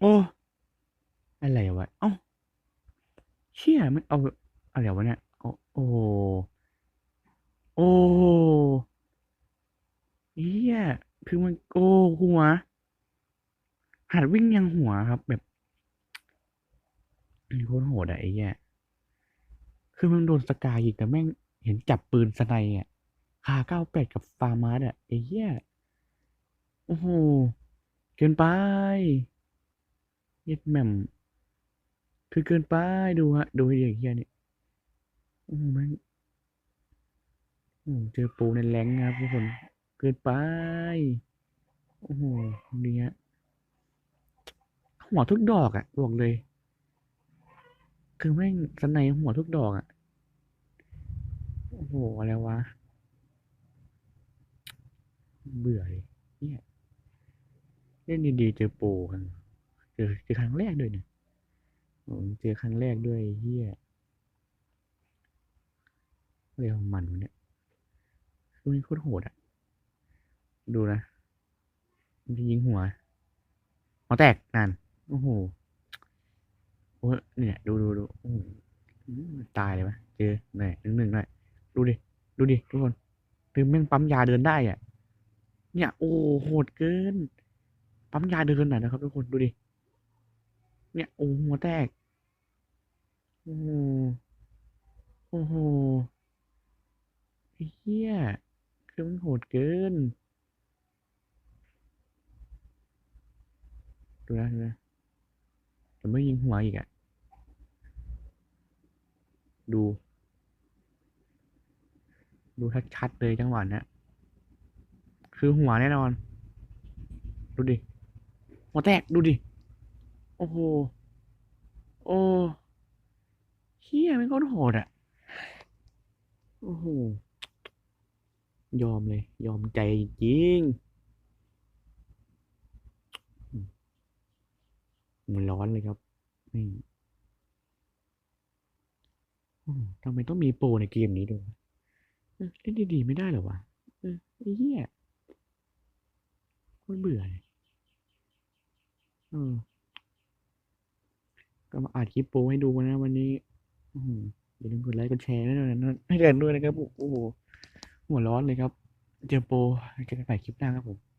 โอ้ อะไรวะ เอ้า เชี่ยมันเอาอะไรวะเนี่ย โอ้โอ้โอ้เฮียคือมันโอ้หัว หัดวิ่งยังหัวครับ แบบโคตรโหดอะไอ้เหี้ยคือมันโดนสกายอีกแต่แม่งเห็นจับปืนสไนอะคาเก้าแปดกับฟาร์มาสอะไอ้เหี้ยโอ้โห เกินไปเย็ดแหม่มคือเกินไปดูฮะ ดูไอ้เด็กเฮียนี่โอ้โหแม่งโอ้เจอปูในแรงครับทุกคน เกินไปโอ้โหนี่ฮะหัวทุกดอกอะ่ะบอกเลย คือแม่งสนในหัวทุกดอกอะ่ะโอ้โหอะไรวะ เบื่อเลยเนี่ยเล่นดีๆเจอปรกัน เจอเจอครั้งแรกด้วยเนี่ยโอ้เจอครั้งแรกด้วยเฮียเรื่องมันวะเนี่ยคือมันโคตรโหดอะ ดูนะ มันจะยิงหัวหัวแตกนั่นโอ้โหโอ้ยเนี่ย ดูดูดูโอ้โหอื้อตายเลยปะเจอหน่อยหนึ่งหนึ่งหน่อยดูดิ ดูดิ ทุกคนคือแม่งปั๊มยาเดินได้อะ เนี่ย โอ้โหดเกิน ปั๊มยาเดินหน่อยนะครับทุกคน ดูดิ เนี่ยโอ้หัวแตก โอ้โหโอ้โหไอ้เฮียคือมันโหดเกิน ดูนะดูนะแต่ไม่ยิงหัวอีกอะดู ดูชัดๆเลยจังหวะเนี้ยคือหัวแน่นอน ดูดิ หัวแตก ดูดิ โอ้โห โอ้เฮียมันก็โหดอะ โอ้โห ยอมเลย ยอมใจจริงอืมมันร้อนเลยครับนี่โอ้ทำไมต้องมีโปรในเกมนี้ด้วยวะเออเล่นดีๆไม่ได้เหรอวะเออไอ้เหี้ยโคตรเบื่อเลยเออ ก็มาอัดคลิปโปให้ดูนะวันนี้อย่าลืมกดไลค์กดแชร์ด้วยนะให้กันด้วยนะครับ โอ้โหหัวร้อนเลยครับ เจอโปรเจอกันใหม่คลิปหน้าครับผม